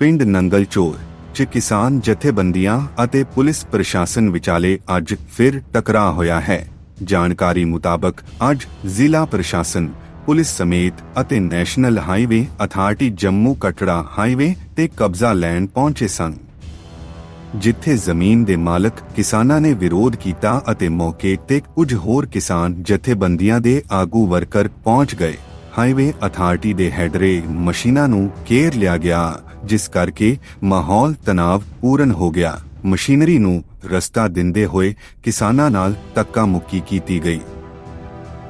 ਪਿੰਡ ਨੰਗਲਚੋਰ ਚ ਕਿਸਾਨ ਜਥੇਬੰਦੀਆਂ ਅਤੇ ਪੁਲਿਸ ਪ੍ਰਸ਼ਾਸਨ ਵਿਚਾਲੇ ਅੱਜ ਫਿਰ ਟਕਰਾਅ ਹੋਇਆ ਹੈ। ਜਾਣਕਾਰੀ ਮੁਤਾਬਕ ਅੱਜ ਜ਼ਿਲ੍ਹਾ ਪ੍ਰਸ਼ਾਸਨ, ਪੁਲਿਸ ਸਮੇਤ ਅਤੇ national highway authority Jammu Katra highway ਤੇ ਕਬਜ਼ਾ ਲੈਣ ਪਹੁੰਚੇ ਸਨ। ਜਿੱਥੇ ਜ਼ਮੀਨ ਦੇ ਮਾਲਕ ਕਿਸਾਨਾਂ ਨੇ ਵਿਰੋਧ ਕੀਤਾ ਅਤੇ ਮੌਕੇ ਤੇ ਕੁਝ ਹੋਰ ਕਿਸਾਨ ਜਥੇਬੰਦੀਆਂ ਦੇ ਆਗੂ ਵਰਕਰ ਪਹੁੰਚ ਗਏ। ਹਾਈਵੇ ਅਥਾਰਟੀ ਦੇ ਹੈਡਰੇ ਮਸ਼ੀਨਾਂ ਨੂੰ ਘੇਰ ਲਿਆ ਗਿਆ, ਜਿਸ ਕਰਕੇ ਮਾਹੌਲ ਤਣਾਵ ਹੋ ਗਿਆ। ਮਸ਼ੀਨਰੀ ਨੂੰ ਰਸਤਾ ਦਿੰਦੇ ਹੋਏ ਕਿਸਾਨਾਂ ਨਾਲ ਧੱਕਾ ਮੁੱਕੀ ਕੀਤੀ ਗਈ।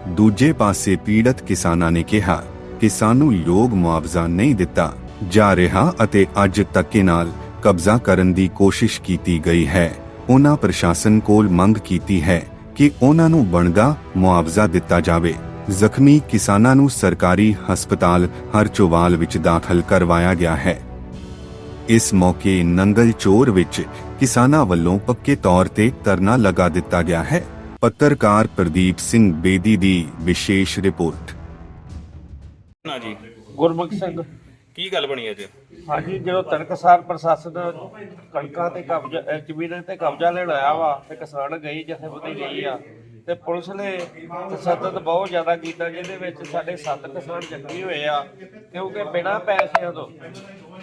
ਦੂਜੇ ਪਾਸੇ ਪੀੜਤ ਕਿਸਾਨਾਂ ਨੇ ਕਿਹਾ ਕਿ ਸਾਨੂੰ ਯੋਗ ਮੁਆਵਜ਼ਾ ਨਹੀਂ ਦਿੱਤਾ ਜਾ ਰਿਹਾ ਅਤੇ ਅੱਜ ਤੱਕੇ ਨਾਲ ਕਬਜ਼ਾ ਕਰਨ ਦੀ ਕੋਸ਼ਿਸ਼ ਕੀਤੀ ਗਈ ਹੈ। ਉਹਨਾਂ ਪ੍ਰਸ਼ਾਸਨ ਕੋਲ ਮੰਗ ਕੀਤੀ ਹੈ ਕਿ ਉਹਨਾਂ ਨੂੰ ਬਣਦਾ ਮੁਆਵਜ਼ਾ ਦਿੱਤਾ ਜਾਵੇ। ਜ਼ਖਮੀ ਕਿਸਾਨਾਂ ਨੂੰ ਸਰਕਾਰੀ ਹਸਪਤਾਲ ਹਰਚੋਵਾਲ ਵਿੱਚ ਦਾਖਲ ਕਰਵਾਇਆ ਗਿਆ ਹੈ। ਇਸ ਮੌਕੇ ਨੰਗਲ ਚੋਰ ਵਿੱਚ ਕਿਸਾਨਾਂ ਵੱਲੋਂ ਪੱਕੇ ਤੌਰ ਤੇ ਧਰਨਾ ਲਗਾ ਦਿੱਤਾ ਗਿਆ ਹੈ। ਪੱਤਰਕਾਰ ਪ੍ਰਦੀਪ ਸਿੰਘ ਬੇਦੀ ਦੀ ਵਿਸ਼ੇਸ਼ ਰਿਪੋਰਟ। ਨਾ ਜੀ ਗੁਰਮੁਖ ਸਿੰਘ। ਕੀ ਗੱਲ ਬਣੀ ਅੱਜ ਹਾਂਜੀ ਜਦੋਂ ਤੜਕਸਾਰ ਪ੍ਰਸ਼ਾਸਨ ਕਣਕਾਂ ਤੇ ਕਬਜ਼ਾ ਜ਼ਮੀਨਾਂ ਤੇ ਕਬਜ਼ਾ ਲੈਣ ਆਇਆ ਵਾ ਤੇ ਕਿਸਾਨ ਗਈ ਜਥੇਬੰਦੀ ਗਈ ਆ ਤੇ ਪੁਲਿਸ ਨੇ ਤਸ਼ੱਦਦ ਬਹੁਤ ਜ਼ਿਆਦਾ ਕੀਤਾ, ਜਿਹਦੇ ਵਿੱਚ ਸਾਡੇ ਸੱਤ ਕਿਸਾਨ ਜ਼ਖਮੀ ਹੋਏ ਆ, ਕਿਉਂਕਿ ਬਿਨਾਂ ਪੈਸਿਆਂ ਤੋਂ,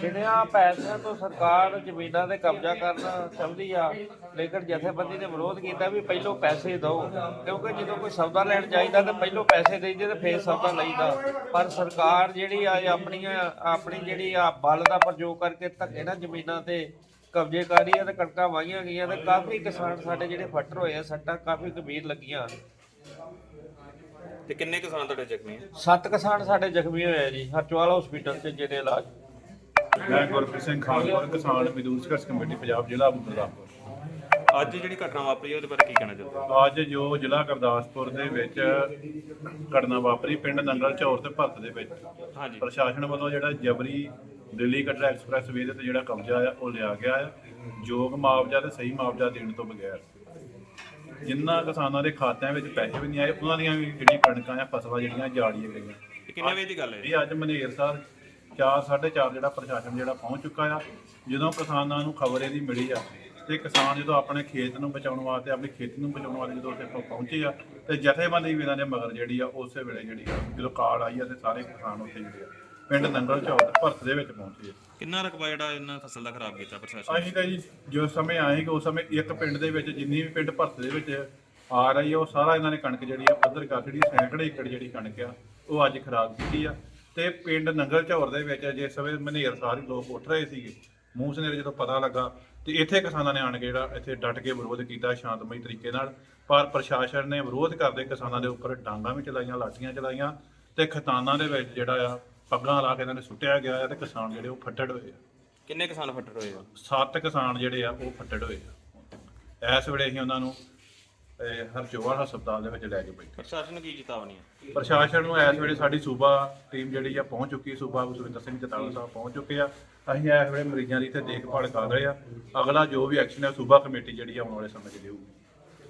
ਬਿਨਾਂ ਪੈਸਿਆਂ ਤੋਂ ਸਰਕਾਰ ਜ਼ਮੀਨਾਂ ਤੇ ਕਬਜ਼ਾ ਕਰਨਾ ਚਾਹੁੰਦੀ ਆ, ਲੇਕਿਨ ਜਥੇਬੰਦੀ ਨੇ ਵਿਰੋਧ ਕੀਤਾ ਵੀ ਪਹਿਲੋਂ ਪੈਸੇ ਦਿਓ, ਕਿਉਂਕਿ ਜਦੋਂ ਕੋਈ ਸੌਦਾ ਲੈਣ ਚਾਹੀਦਾ ਤਾਂ ਪਹਿਲੋਂ ਪੈਸੇ ਦੇਈਦੇ ਤੇ ਫੇਰ ਸੌਦਾ ਲਈਦਾ। ਪਰ ਸਰਕਾਰ ਜਿਹੜੀ ਆ ਇਹ ਆਪਣੀਆਂ, ਆਪਣੀ ਜਿਹੜੀ ਆ ਬਲ ਦਾ ਪ੍ਰਯੋਗ ਕਰਕੇ ਧੱਕੇ ਨਾਲ ਜ਼ਮੀਨਾਂ ਤੇ ਕਬਜ਼ੇ ਕਰ ਰਹੀ ਆ ਤੇ ਕਣਕਾਂ ਵਾਹੀਆਂ ਗਈਆਂ ਤੇ ਕਾਫੀ ਕਿਸਾਨ ਸਾਡੇ ਜਿਹੜੇ ਫੱਟਰ ਹੋਏ ਆ ਸੱਟਾਂ ਕਾਫੀ ਗੰਭੀਰ ਲੱਗੀਆਂ। ਤੇ ਕਿੰਨੇ ਕਿਸਾਨ ਤੁਹਾਡੇ ਜ਼ਖਮੀ ਆ? ਸੱਤ ਕਿਸਾਨ ਸਾਡੇ ਜ਼ਖਮੀ ਹੋਏ ਆ ਜੀ ਹਰਚਵਾਲ ਹਸਪੀਟਲ 'ਚ ਜਿਹੜੇ ਇਲਾਜ। ਮੈਂ ਗੁਰਪ੍ਰੀਤ ਸਿੰਘ ਖਾਨਪੁਰ ਕਿਸਾਨ ਮਜ਼ਦੂਰ ਸੰਘਰਸ਼ ਕਮੇਟੀ ਪੰਜਾਬ ਜ਼ਿਲ੍ਹਾ ਗੁਰਦਾਸਪੁਰ ਅੱਜ ਜਿਹੜੀ ਘਟਨਾ ਵਾਪਰੀ ਉਹਦੇ ਬਾਰੇ ਕੀ ਕਹਿਣਾ ਚਾਹੁੰਦੇ? ਅੱਜ ਜੋ ਜ਼ਿਲ੍ਹਾ ਗੁਰਦਾਸਪੁਰ ਦੇ ਵਿੱਚ ਘਟਨਾ ਵਾਪਰੀ ਪਿੰਡ ਨੰਗਲ ਚੌਰ ਤੇ ਭਰਤ ਦੇ ਵਿੱਚ। ਹਾਂਜੀ। ਪ੍ਰਸ਼ਾਸਨ ਵੱਲੋਂ ਜਿਹੜਾ ਜਬਰੀ ਦਿੱਲੀ ਕਟਰਾ ਐਕਸਪ੍ਰੈਸ ਵੇ ਦੇ ਤੇ ਜਿਹੜਾ ਕਬਜ਼ਾ ਆ ਉਹ ਲਿਆ ਗਿਆ ਆ। ਯੋਗ ਮੁਆਵਜ਼ਾ ਤੇ ਸਹੀ ਮੁਆਵਜ਼ਾ ਦੇਣ ਤੋਂ ਬਗੈਰ। ਜਿਨ੍ਹਾਂ ਕਿਸਾਨਾਂ ਦੇ ਖਾਤਿਆਂ ਵਿੱਚ ਪੈਸੇ ਵੀ ਨਹੀਂ ਆਏ ਉਹਨਾਂ ਦੀਆਂ ਵੀ ਜਿਹੜੀਆਂ ਕਣਕਾਂ ਆ ਫਸਲਾਂ ਜਿਹੜੀਆਂ ਜਾੜੀਆਂ ਗਈਆਂ। ਇਹ ਕਿੰਨੇ ਵਜੇ ਦੀ ਗੱਲ ਹੈ? ਇਹ ਅੱਜ ਮਨੇਰ ਸਾਹਿਬ 4 4:30 ਜਿਹੜਾ ਪ੍ਰਸ਼ਾਸਨ ਜਿਹੜਾ ਪਹੁੰਚ ਚੁੱਕਾ ਆ ਜਦੋਂ ਕਿਸਾਨਾਂ ਨੂੰ ਖਬਰ ਇਹਦੀ ਮਿਲੀ ਆ ਤੇ ਕਿਸਾਨ ਜਦੋਂ ਆਪਣੇ ਖੇਤ ਨੂੰ ਬਚਾਉਣ ਵਾਸਤੇ ਆਪਣੀ ਖੇਤੀ ਨੂੰ ਬਚਾਉਣ ਵਾਸਤੇ ਜਦੋਂ ਉੱਥੇ ਪਹੁ- ਪਹੁੰਚੇ ਆ ਤੇ ਜਥੇਬੰਦੀ ਵੀ ਇਹਨਾਂ ਦੇ ਮਗਰ ਜਿਹੜੀ ਆ ਉਸੇ ਵੇਲੇ ਜਿਹੜੀ ਆ ਜਦੋਂ ਕਾਲ ਆਈ ਆ ਤੇ ਸਾਰੇ ਕਿਸਾਨ ਉੱਥੇ ਜਿਹੜੇ ਆ। ਪਿੰਡ ਨੰਗਲ ਚੌਕ ਭਰਤ ਦੇ ਵਿੱਚ ਪਹੁੰਚੇ ਆ ਕਿੰਨਾ ਰਕਬਾ ਜਿਹੜਾ ਇਹਨਾਂ ਫਸਲ ਦਾ ਖਰਾਬ ਕੀਤਾ ਪ੍ਰਸ਼ਾਸਨ ਅਸੀਂ ਤਾਂ ਜੀ ਜੋ ਸਮੇਂ ਆਏ ਕਿ ਉਸ ਸਮੇਂ ਇੱਕ ਪਿੰਡ ਦੇ ਵਿੱਚ ਜਿੰਨੀ ਵੀ ਪਿੰਡ ਭਰਤ ਦੇ ਵਿੱਚ ਆ ਰਹੀ ਉਹ ਸਾਰਾ ਇਹਨਾਂ ਨੇ ਕਣਕ ਜਿਹੜੀ ਆ ਪੱਧਰ ਕਰ ਜਿਹੜੀ ਸੈਂਕੜੇ ਏਕੜ ਜਿਹੜੀ ਕਣਕ ਆ ਉਹ ਅੱਜ ਖਰਾਬ ਕੀਤੀ ਆ। ਤੇ ਪਿੰਡ ਨੰਗਲ ਝੌਰ ਦੇ ਵਿੱਚ ਜਿਸ ਸਮੇਂ ਮਨੇਰ ਸਾਰੇ ਲੋਕ ਉੱਠ ਰਹੇ ਸੀਗੇ ਮੂੰਹ ਸਨੇਰੇ ਜਦੋਂ ਪਤਾ ਲੱਗਾ ਤੇ ਇੱਥੇ ਕਿਸਾਨਾਂ ਨੇ ਆਣ ਕੇ ਜਿਹੜਾ ਇੱਥੇ ਡਟ ਕੇ ਵਿਰੋਧ ਕੀਤਾ ਸ਼ਾਂਤਮਈ ਤਰੀਕੇ ਨਾਲ। ਪਰ ਪ੍ਰਸ਼ਾਸਨ ਨੇ ਵਿਰੋਧ ਕਰਦੇ ਕਿਸਾਨਾਂ ਦੇ ਉੱਪਰ ਡਾਂਗਾਂ ਵੀ ਚਲਾਈਆਂ ਲਾਠੀਆਂ ਚਲਾਈਆਂ ਤੇ ਖਤਾਨਾਂ ਦੇ ਵਿੱਚ ਜਿਹੜਾ ਆ ਪੱਗਾਂ ਲਾ ਕੇ ਇਹਨਾਂ ਨੇ ਸੁੱਟਿਆ ਗਿਆ ਤੇ ਕਿਸਾਨ ਜਿਹੜੇ ਉਹ ਫੱਟੜ ਹੋਏ ਆ। ਕਿੰਨੇ ਕਿਸਾਨ ਫੱਟੜ ਹੋਏ ਆ? ਸੱਤ ਕਿਸਾਨ ਜਿਹੜੇ ਆ ਉਹ ਫੱਟੜ ਹੋਏ ਆ। ਇਸ ਵੇਲੇ ਅਸੀਂ ਉਹਨਾਂ ਨੂੰ ਅਹ, ਹਰਜੋਵਾਲ ਹਸਪਤਾਲ ਦੇ ਵਿੱਚ ਲੈ ਕੇ ਬੈਠੇ। ਪ੍ਰਸ਼ਾਸਨ ਨੂੰ ਕੀ ਚੇਤਾਵਨੀ ਹੈ ਪ੍ਰਸ਼ਾਸਨ ਨੂੰ ਇਸ ਵੇਲੇ ਸਾਡੀ ਸੂਬਾ ਟੀਮ ਜਿਹੜੀ ਆ ਪਹੁੰਚ ਚੁੱਕੀ ਸੂਬਾ ਸੁਰਿੰਦਰ ਸਿੰਘ ਜਤਾਲਾ ਸਾਹਿਬ ਪਹੁੰਚ ਚੁੱਕੇ ਆ। ਅਸੀਂ ਇਸ ਵੇਲੇ ਮਰੀਜ਼ਾਂ ਦੀ ਇੱਥੇ ਦੇਖਭਾਲ ਕਰ ਰਹੇ ਆ। ਅਗਲਾ ਜੋ ਵੀ ਐਕਸ਼ਨ ਹੈ ਸੂਬਾ ਕਮੇਟੀ ਜਿਹੜੀ ਆ ਆਉਣ ਵਾਲੇ ਸਮੇਂ 'ਚ ਦੇਊਗੀ।